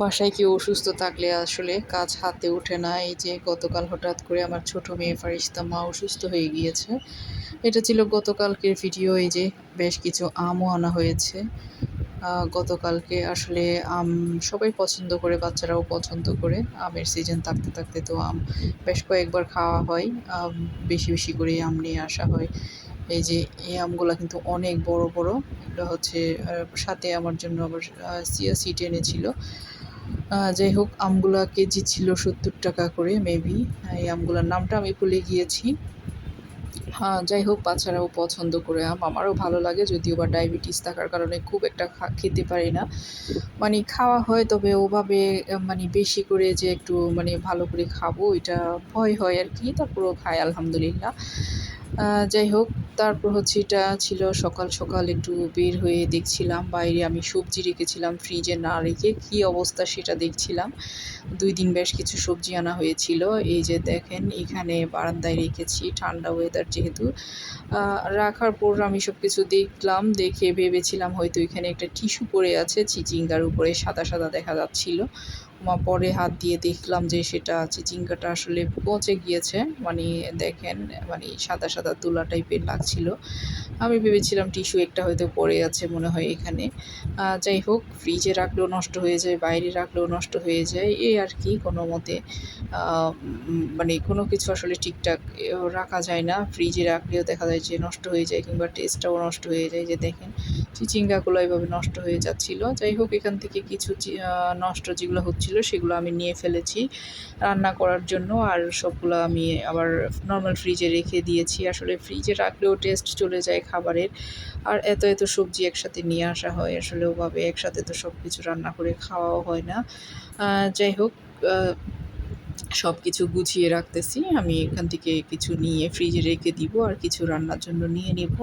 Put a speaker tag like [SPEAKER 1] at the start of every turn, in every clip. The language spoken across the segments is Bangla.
[SPEAKER 1] বাসায় কেউ অসুস্থ থাকলে আসলে কাজ হাতে ওঠে না। এই যে গতকাল হঠাৎ করে আমার ছোট মেয়ে ফারিস্তা মা অসুস্থ হয়ে গিয়েছে। এটা ছিল গতকালকের ভিডিও। এই যে বেশ কিছু আমও আনা হয়েছে। গতকালকে আসলে আম সবাই পছন্দ করে, বাচ্চারাও পছন্দ করে। আমের সিজন থাকতে থাকতে তো আম বেশ কয়েকবার খাওয়া হয়। বেশি বেশি করে আম নিয়ে আসা হয়। এই যে এই আমগুলো কিন্তু অনেক বড় বড়। এটা হচ্ছে সাথে আমার জন্য আবার সিয়া সিট এনেছিল। যাই হোক, আমগুলা কেজি ছিল সত্তর টাকা করে মেবি এই আমগুলার নামটা আমি ভুলে গিয়েছি। হ্যাঁ যাই হোক, বাচ্চারাও পছন্দ করে আম। আমারও ভালো লাগে, যদিও বা ডায়াবেটিস থাকার কারণে খুব একটা খেতে পারি না। মানে খাওয়া হয়, তবে ওভাবে মানে বেশি করে যে একটু মানে ভালো করে খাব এটা ভয় হয় আর কি। তারপরেও খাই, আলহামদুলিল্লাহ। যাই হোক, তারপর হচ্ছে এটা ছিল সকাল সকাল একটু বের হয়ে দেখছিলাম বাইরে আমি সবজি রেখেছিলাম ফ্রিজে না রেখে কী অবস্থা সেটা দেখছিলাম। দুই দিন বেশ কিছু সবজি আনা হয়েছিল। এই যে দেখেন, এখানে বারান্দায় রেখেছি, ঠান্ডা ওয়েদার যেহেতু। রাখার পর আমি সব কিছু দেখলাম, দেখে ভেবেছিলাম হয়তো এখানে একটা টিস্যু পড়ে আছে, চিচিঙ্গার উপরে সাদা সাদা দেখা যাচ্ছিল। পরে হাত দিয়ে দেখলাম যে সেটা চিচিঙ্গাটা আসলে পচে গিয়েছে। মানে দেখেন মানে সাদা সাদা তুলা টাইপের লাগছিল। আমি ভেবেছিলাম টিস্যু একটা হয়তো পড়ে আছে মনে হয় এখানে। যাই হোক ফ্রিজে রাখলেও নষ্ট হয়ে যায়, বাইরে রাখলেও নষ্ট হয়ে যায়। এই আর কি কোনো মতে। মানে কোনো কিছু আসলে ঠিকঠাক রাখা যায় না। ফ্রিজে রাখলেও দেখা যায় যে নষ্ট হয়ে যায় কিংবা টেস্টটাও নষ্ট হয়ে যায়। যে দেখেন, চিচিঙ্গাগুলো এইভাবে নষ্ট হয়ে যাচ্ছিল। যাই হোক, এখান থেকে কিছু নষ্ট যেগুলো হচ্ছিল সেগুলো আমি নিয়ে ফেলেছি রান্না করার জন্য। আর সবগুলো আমি আবার নর্মাল ফ্রিজে রেখে দিয়েছি। আসলে ফ্রিজে রাখলেও টেস্ট চলে যায় খাবারের। আর এত এত সবজি একসাথে নিয়ে আসা হয়, আসলে ওভাবে একসাথে তো সব কিছু রান্না করে খাওয়াও হয় না। যাই হোক সব কিছু গুছিয়ে রাখতেছি। আমি এখান থেকে কিছু নিয়ে ফ্রিজে রেখে দিব আর কিছু রান্নার জন্য নিয়ে নেব।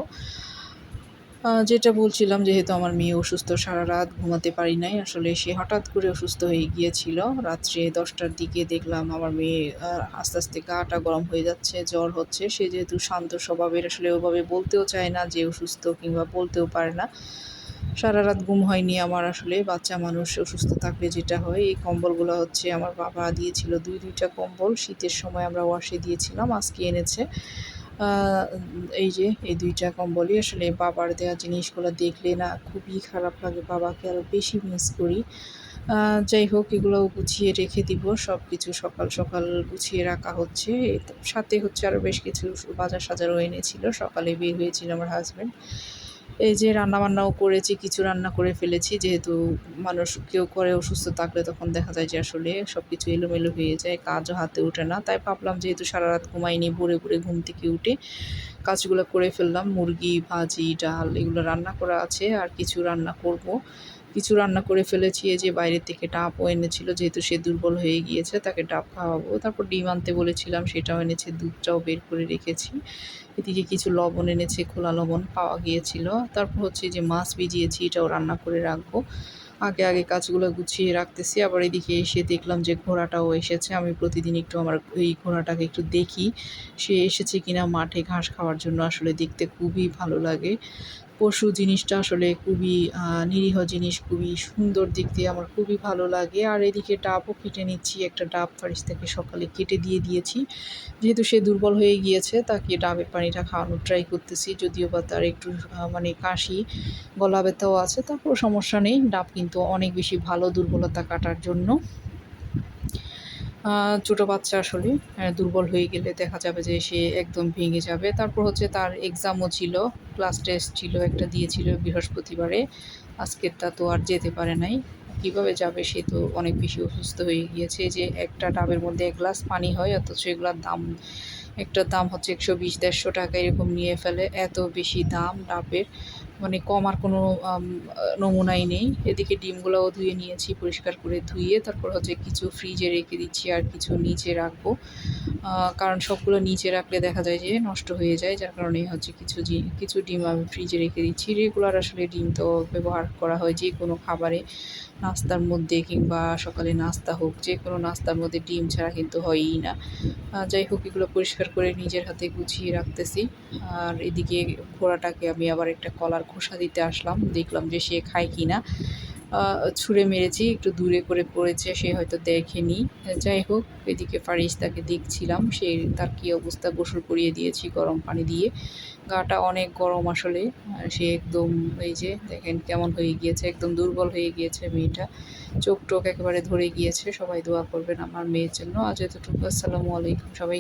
[SPEAKER 1] যেটা বলছিলাম, যেহেতু আমার মেয়ে অসুস্থ, সারা রাত ঘুমাতে পারি নাই। আসলে সে হঠাৎ করে অসুস্থ হয়ে গিয়েছিল। রাত্রে দশটার দিকে দেখলাম আমার মেয়ে আস্তে আস্তে গাটা গরম হয়ে যাচ্ছে, জ্বর হচ্ছে। সে যেহেতু শান্ত স্বভাবের, আসলে ওভাবে বলতেও চায় না যে অসুস্থ কিংবা বলতেও পারে না। সারা রাত ঘুম হয়নি আমার আসলে। বাচ্চা মানুষ, অসুস্থ থাকলে যেটা হয়, এই কম্বলগুলো হচ্ছে আমার বাবা দিয়েছিল দুই দুইটা কম্বল। শীতের সময় আমরা ওয়াশে দিয়েছিলাম, আজকে এনেছে। এই যে এই দুইটা কম্বলই আসলে বাবার দেওয়া জিনিসগুলো দেখলে না খুবই খারাপ লাগে, বাবাকে আরও বেশি মিস করি। যাই হোক, এগুলো গুছিয়ে রেখে দিব সব কিছু সকাল সকাল গুছিয়ে রাখা হচ্ছে। সাথে হচ্ছে আরও বেশ কিছু বাজার সাজারও এনেছিল, সকালে বের হয়েছিল আমার হাজব্যান্ড এই যে রান্না বান্নাও করেছি, কিছু রান্না করে ফেলেছি। যেহেতু মানুষ কেউ করে অসুস্থ থাকলে তখন দেখা যায় যে আসলে সব কিছু এলোমেলো হয়ে যায়, কাজও হাতে ওঠে না। তাই ভাবলাম যেহেতু সারা রাত ঘুমাইনি, ভোরে ভোরে ঘুম থেকে উঠে কাজগুলো করে ফেললাম। মুরগি, ভাজি, ডাল এগুলো রান্না করা আছে আর কিছু রান্না করব। কিছু রান্না করে ফেলেছি যে বাইরে থেকে ডাবও এনেছিল, যেহেতু সে দুর্বল হয়ে গিয়েছে তাকে ডাব খাওয়াবো। তারপর ডিম আনতে বলেছিলাম, সেটাও এনেছে, দুধটাও বের করে রেখেছি। এদিকে কিছু লবণ এনেছে, খোলা লবণ পাওয়া গিয়েছিল। তারপর হচ্ছে যে মাছ ভিজিয়েছি, এটাও রান্না করে রাখব। আগে আগে কাজগুলো গুছিয়ে রাখতেছি। আবার এদিকে এসে দেখলাম যে ঘোড়াটাও এসেছে। আমি প্রতিদিন একটু আমার এই ঘোড়াটাকে একটু দেখি। সে এসেছে কিনা মাঠে ঘাস খাওয়ার জন্য আসলে দেখতে খুবই ভালো লাগে। পশু জিনিসটা আসলে খুবই নিরীহ জিনিস, খুবই সুন্দর দিক দিয়ে আমার খুবই ভালো লাগে। আর এদিকে ডাবও কেটে নিচ্ছি, একটা ডাব ফারিস্তাকে সকালে কেটে দিয়ে দিয়েছি। যেহেতু সে দুর্বল হয়ে গিয়েছে, তাকে ডাবের পানিটা খাওয়ানোর ট্রাই করতেছি। যদিও বা তার একটু মানে কাশি গলা ব্যথাও আছে তারপর সমস্যা নেই। ডাব কিন্তু অনেক বেশি ভালো দুর্বলতা কাটার জন্য। ছোটো বাচ্চা আসলে দুর্বল হয়ে গেলে দেখা যাবে যে সে একদম ভেঙে যাবে। তারপর হচ্ছে তার এক্সামও ছিল ক্লাস টেস্ট ছিল, একটা দিয়েছিল বৃহস্পতিবারে। আজকেরটা তো আর যেতে পারে নাই। কীভাবে যাবে সে তো অনেক বেশি অসুস্থ হয়ে গিয়েছে যে একটা ডাবের মধ্যে এক গ্লাস পানি হয়, অথচ এগুলোর দাম একটার দাম হচ্ছে একশো বিশ, দেড়শো টাকা এরকম নিয়ে ফেলে। এত বেশি দাম ডাবের। মানে কমার কোনো নমুনাই নেই। এদিকে ডিমগুলোও ধুয়ে নিয়েছি, পরিষ্কার করে ধুয়ে। তারপর হচ্ছে কিছু ফ্রিজে রেখে দিচ্ছি আর কিছু নিচে রাখব। কারণ সবগুলো নিচে রাখলে দেখা যায় যে নষ্ট হয়ে যায়। যার কারণে হচ্ছে কিছু কিছু ডিম আমি ফ্রিজে রেখে দিচ্ছি। রেগুলার আসলে ডিম তো ব্যবহার করা হয় যে কোনো খাবারে। নাস্তার মধ্যে কিংবা সকালে নাস্তা হোক, যে কোনো নাস্তার মধ্যে ডিম ছাড়া কিন্তু হয়ই না। যাই হোক, এগুলো পরিষ্কার করে নিজের হাতে গুছিয়ে রাখতেছি। আর এদিকে ঘোড়াটাকে আমি আবার একটা কলার খোসা দিতে আসলাম। দেখলাম যে সে খায় কি না ছুঁড়ে মেরেছি, একটু দূরে করে পড়েছে, সে হয়তো দেখেনি। যাই হোক, এদিকে ফারিস তাকে দেখছিলাম। সে তার কী অবস্থা? গোসল করিয়ে দিয়েছি গরম পানি দিয়ে। গাটা অনেক গরম আসলে। সে একদম এই যে, দেখেন কেমন হয়ে গিয়েছে, একদম দুর্বল হয়ে গিয়েছে মেয়েটা। চোখ টোক একেবারে ধরে গিয়েছে। সবাই দোয়া করবেন আমার মেয়ের জন্য। আজ এতটুকু। আসসালামু আলাইকুম সবাই